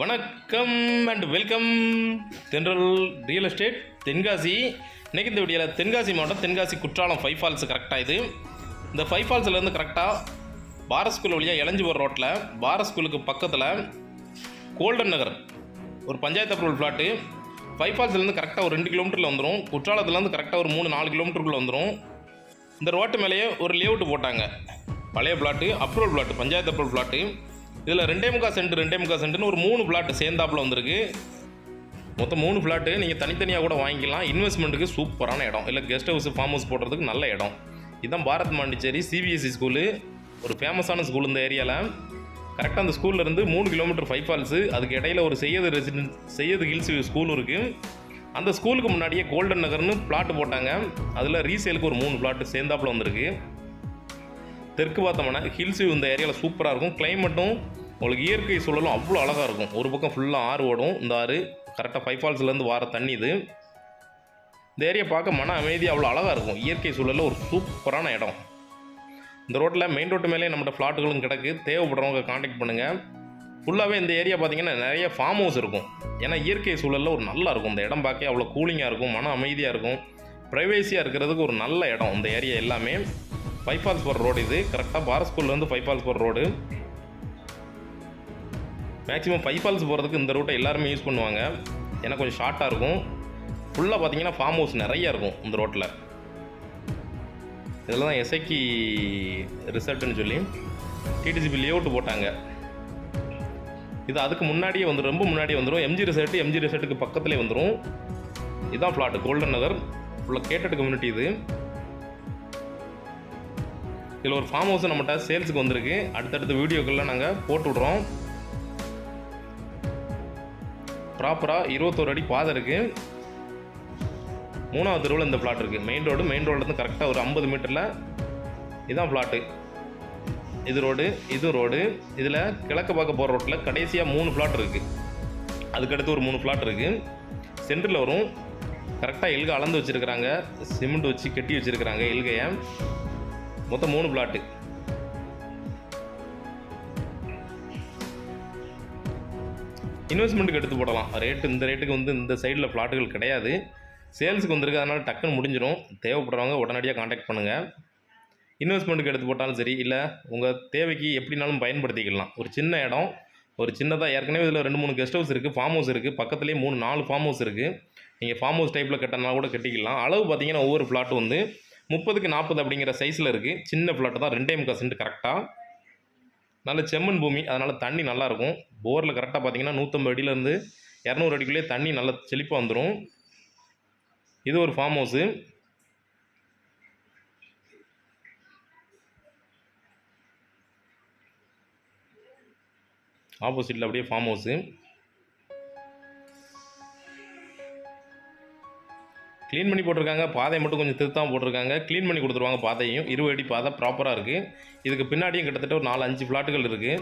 வணக்கம் and welcome Thendral real estate Tenkasi. இன்றைக்கி இந்த வீடியோவில் தென்காசி மாவட்டம் தென்காசி குற்றாலம் ஃபைவ் ஃபால்ஸ் கரெக்டாக இது. இந்த ஃபைவ் ஃபால்ஸ்லேருந்து கரெக்டாக பாரத் ஸ்கூல் வழியாக இளஞ்சி போகிற ரோட்டில் பாரத் ஸ்கூலுக்கு பக்கத்தில் கோல்டன் நகர் ஒரு பஞ்சாயத்து அப்ரூவல் ஃப்ளாட்டு ஃபைவ் ஃபால்ஸ்லேருந்து கரெக்டாக ஒரு ரெண்டு கிலோமீட்டரில் வந்துடும் குற்றாலத்துலேருந்து கரெக்டாக ஒரு மூணு நாலு கிலோமீட்டருக்குள்ளே வந்துடும் இந்த ரோட்டு மேலேயே ஒரு லேஅவுட் போட்டாங்க. பழைய plot approval plot panchayat approval plot இதில் ரெண்டே முக்கா சென்ட் ரெண்டே முக்கா சென்ட்னு ஒரு மூணு பிளாட் சேர்ந்தாப்பில் வந்திருக்கு. மொத்தம் மூணு ஃப்ளாட்டு நீங்கள் தனித்தனியாக கூட வாங்கிக்கலாம். இன்வெஸ்ட்மெண்ட்டுக்கு சூப்பரான இடம். இல்லை கெஸ்ட் ஹவுஸ் ஃபார்ம் ஹவுஸ் போடுறதுக்கு நல்ல இடம். இதுதான் பாரத் மாண்டிச்சேரி சிபிஎஸ்சி ஸ்கூலு ஒரு ஃபேமஸான ஸ்கூல் இந்த ஏரியாவில் கரெக்டாக அந்த ஸ்கூல்ல இருந்து மூணு கிலோமீட்டர் ஃபைவ் ஃபால்ஸு அதுக்கு இடையில ஒரு Syed resident Syed hills school இருக்குது அந்த ஸ்கூலுக்கு முன்னாடியே கோல்டன் நகர்னு பிளாட் போட்டாங்க. அதில் ரீசேலுக்கு ஒரு மூணு பிளாட்டு சேர்ந்தாப்பில் வந்திருக்கு. தெற்கு பார்த்தோம்னா ஹில்ஸ் இந்த ஏரியாவில் சூப்பராக இருக்கும். கிளைமேட்டும் உங்களுக்கு இயற்கை சூழலும் அவ்வளோ அழகாக இருக்கும். ஒரு பக்கம் ஃபுல்லாக ஆறு ஓடும். இந்த ஆறு கரெக்டாக ஃபைவ் ஃபால்ஸ்லேருந்து வர தண்ணி இது. இந்த ஏரியா பார்க்க மன அமைதி அவ்வளோ அழகாக இருக்கும். இயற்கை சூழலில் ஒரு சூப்பரான இடம். இந்த ரோட்டில் மெயின் ரோட்டு மேலே நம்மகிட்ட ஃப்ளாட்டுகளும் கிடக்கு. தேவைப்படுறவங்க காண்டாக்ட் பண்ணுங்கள் ஃபுல்லாகவே இந்த ஏரியா பார்த்தீங்கன்னா நிறைய ஃபார்ம் ஹவுஸ் இருக்கும். ஏன்னா இயற்கை சூழலில் ஒரு நல்லா இருக்கும். இந்த இடம் பார்க்க அவ்வளோ கூலிங்காக இருக்கும். மன அமைதியாக இருக்கும். ப்ரைவேசியாக இருக்கிறதுக்கு ஒரு நல்ல இடம். இந்த ஏரியா எல்லாமே. ஃபைவ் ஃபால்ஸ் போகிற ரோடு இது. கரெக்டாக பாரத் ஸ்கூல்லேருந்து ஃபைவ் ஃபால்ஸ் போகிற ரோடு மேக்ஸிமம் ஃபைவ் ஃபால்ஸ் போகிறதுக்கு இந்த ரூட்டை எல்லாருமே யூஸ் பண்ணுவாங்க. ஏன்னா கொஞ்சம் ஷார்ட்டாக இருக்கும். ஃபுல்லாக பார்த்தீங்கன்னா ஃபார்ம் ஹவுஸ் நிறைய இருக்கும் இந்த ரோட்டில் இதில் தான் எஸ்ஐக்கி ரிசல்ட்டுன்னு சொல்லி டிடிசிபி லேஅவுட் போட்டாங்க. இது அதுக்கு முன்னாடியே வந்துடும் ரொம்ப முன்னாடியே வந்துடும் எம்ஜி ரிசல்ட் எம்ஜி ரிசல்ட்டுக்கு பக்கத்துலேயே வந்துடும் இதுதான் ஃப்ளாட்டு கோல்டன் நகர் ஃபுல்லாக கேட்டட் கம்யூனிட்டி இது. இதில் ஒரு ஃபார்ம் ஹவுஸ் நம்மகிட்ட சேல்ஸுக்கு வந்திருக்கு. அடுத்தடுத்த வீடியோக்கள்லாம் நாங்கள் போட்டு விட்றோம். ப்ராப்பராக இருபத்தோரு அடி பாதை இருக்குது மூணாவது தெருவில் இந்த பிளாட் இருக்குது மெயின் ரோடு மெயின் ரோட்லேருந்து கரெக்டாக ஒரு ஐம்பது மீட்டரில் இதுதான் பிளாட்டு இது ரோடு இது ரோடு இதில் கிழக்கு பார்க்க போகிற ரோட்டில் கடைசியாக மூணு பிளாட் இருக்குது அதுக்கடுத்து ஒரு மூணு பிளாட் இருக்குது சென்டரில் வரும். கரெக்டாக எல்கை அளந்து வச்சுருக்கிறாங்க. சிமெண்ட் வச்சு கட்டி வச்சுருக்கிறாங்க எல்கையை மொத்தம் மூணு பிளாட்டு இன்வெஸ்ட்மெண்ட்டுக்கு எடுத்து போடலாம். ரேட்டு இந்த ரேட்டுக்கு வந்து இந்த சைடில் ஃப்ளாட்டுகள் கிடையாது. சேல்ஸுக்கு வந்திருக்கு அதனால் டக்குன்னு முடிஞ்சிடும் தேவைப்படுறவங்க உடனடியாக காண்டாக்ட் பண்ணுங்கள் இன்வெஸ்ட்மெண்ட்டுக்கு எடுத்து போட்டாலும் சரி இல்லை உங்கள் தேவைக்கு எப்படினாலும் பயன்படுத்திக்கலாம். ஒரு சின்ன இடம் ஒரு சின்னதாக ஏற்கனவே இதில் ரெண்டு மூணு கெஸ்ட் ஹவுஸ் இருக்குது ஃபார்ம் ஹவுஸ் இருக்குது பக்கத்துலேயே மூணு நாலு ஃபார்ம் ஹவுஸ் இருக்குது நீங்கள் ஃபார்ம் ஹவுஸ் டைப்பில் கட்டினா கூட கட்டிக்கலாம். அளவு பார்த்தீங்கன்னா ஒவ்வொரு ஃப்ளாட்டு வந்து முப்பதுக்கு நாற்பது அப்படிங்கிற சைஸில் இருக்குது சின்ன ஃப்ளாட்டு தான் ரெண்டே முக்கால் சென்ட் கரெக்டாக நல்ல செம்மண் பூமி அதனால் தண்ணி நல்லாயிருக்கும். போரில் கரெக்டாக பார்த்தீங்கன்னா நூற்றம்பது அடியிலேருந்து இரநூறு அடிக்குள்ளேயே தண்ணி நல்லா செழிப்பாக வந்துடும் இது ஒரு ஃபார்ம் ஹவுஸு ஆப்போசிட்டில் அப்படியே ஃபார்ம் ஹவுஸு க்ளீன் பண்ணி போட்டிருக்காங்க. பாதையை மட்டும் கொஞ்சம் திருத்தாமல் போட்டிருக்காங்க. க்ளீன் பண்ணி கொடுத்துருவாங்க பாதையும் இருபது அடி பாதை ப்ராப்பராக இருக்குது இதுக்கு பின்னாடியும் கிட்டத்தட்ட ஒரு நாலு அஞ்சு ஃப்ளாட்டுகள் இருக்குது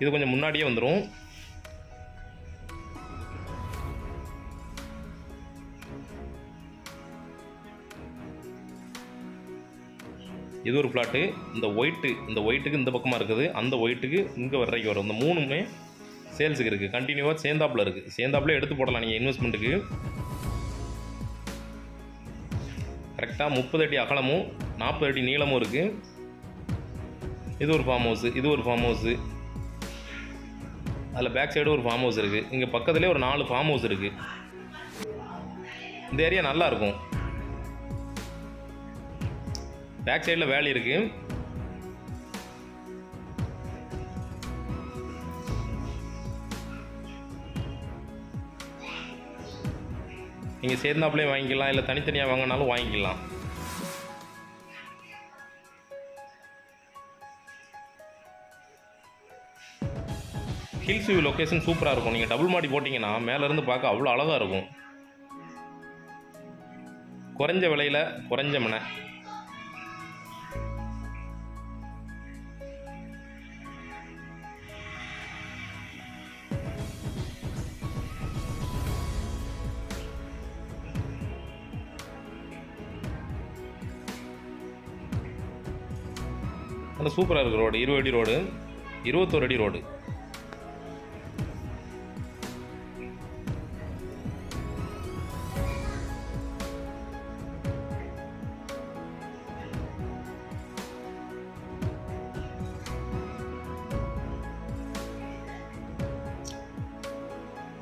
இது கொஞ்சம் முன்னாடியே வந்துடும் இது ஒரு ஃப்ளாட்டு இந்த ஒயிட்டு இந்த ஒயிட்டுக்கு இந்த பக்கமாக இருக்குது. அந்த ஒயிட்டுக்கு இங்கே வர்றதுக்கு வரும். இந்த மூணுமே சேல்ஸுக்கு இருக்குது கண்டினியூவாக சேந்தாப்பில் இருக்குது சேந்தாப்பில் எடுத்து போடலாம் நீங்கள் இன்வெஸ்ட்மெண்ட்டுக்கு கரெக்டாக முப்பது அடி அகலமும் நாற்பது அடி நீளமும் இருக்குது இது ஒரு ஃபார்ம் ஹவுஸு இது ஒரு ஃபார்ம் ஹவுஸு அதில் பேக் சைடு ஒரு ஃபார்ம் ஹவுஸ் இருக்குது இங்கே பக்கத்துலேயே ஒரு நாலு ஃபார்ம் ஹவுஸ் இருக்குது இந்த ஏரியா நல்லா இருக்கும். பேக் சைடில் வேலி இருக்குது நீங்கள் சேர்ந்தாப்புலேயே வாங்கிக்கலாம் இல்லை தனித்தனியாக வாங்கினாலும் வாங்கிக்கலாம். ஹில்ஸ் வியூ லொக்கேஷன் சூப்பராக இருக்கும். நீங்கள் டபுள் மாடி போட்டிங்கன்னா மேலேருந்து பார்க்க அவ்வளோ அழகாக இருக்கும். குறைஞ்ச விலையில் குறைஞ்ச மனை. அந்த சூப்பராக இருக்குது ரோடு. இருபது அடி ரோடு. இருபத்தோரு அடி ரோடு.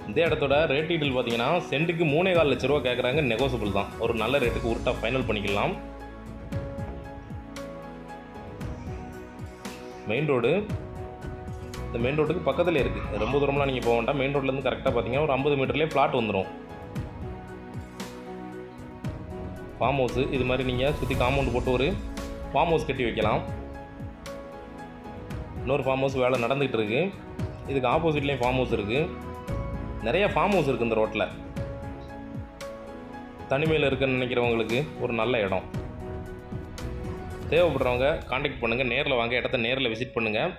இந்த இடத்தோட ரேட் டீட்டெயில் பார்த்தீங்கன்னா சென்ட்டுக்கு மூணே கால் லட்ச ரூபா கேட்குறாங்க நெகோசபிள் தான். ஒரு நல்ல ரேட்டுக்கு உருட்டாக ஃபைனல் பண்ணிக்கலாம். மெயின் ரோடு இந்த மெயின் ரோட்டுக்கு பக்கத்தில் இருக்குது ரொம்ப தூரம்லாம் நீங்கள் போக வேண்டாம். மெயின் ரோட்லேருந்து கரெக்டாக பார்த்தீங்கன்னா ஒரு ஐம்பது மீட்டர்லேயே ஃப்ளாட் வந்துடும் ஃபார்ம் ஹவுஸு இது மாதிரி நீங்கள் சுற்றி காம்பவுண்ட் போட்டு ஒரு ஃபார்ம் ஹவுஸ் கட்டி வைக்கலாம். இன்னொரு ஃபார்ம் ஹவுஸ் வேலை நடந்துகிட்டு இருக்குது இதுக்கு ஆப்போசிட்லேயும் ஃபார்ம் ஹவுஸ் இருக்குது நிறைய ஃபார்ம் ஹவுஸ் இருக்குது இந்த ரோட்டில் தனிமையில் இருக்குன்னு நினைக்கிறவங்களுக்கு ஒரு நல்ல இடம். தேவைப்படுறவங்க காண்டாக்ட் பண்ணுங்கள் நேரில் வாங்க. இடத்த நேரில் விசிட் பண்ணுங்கள்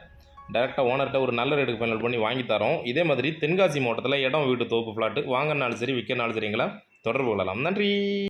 டேரெக்டாக ஓனர்கிட்ட ஒரு நல்ல ரேட்டுக்கு ஃபைனல் பண்ணி வாங்கி தரோம். இதே மாதிரி தென்காசி மாவட்டத்தில் இடம் வீட்டு தோப்பு ஃப்ளாட்டு வாங்கினாலும் சரி விற்கனாலும் சரிங்களா தொடர்பு கொள்ளலாம். நன்றி.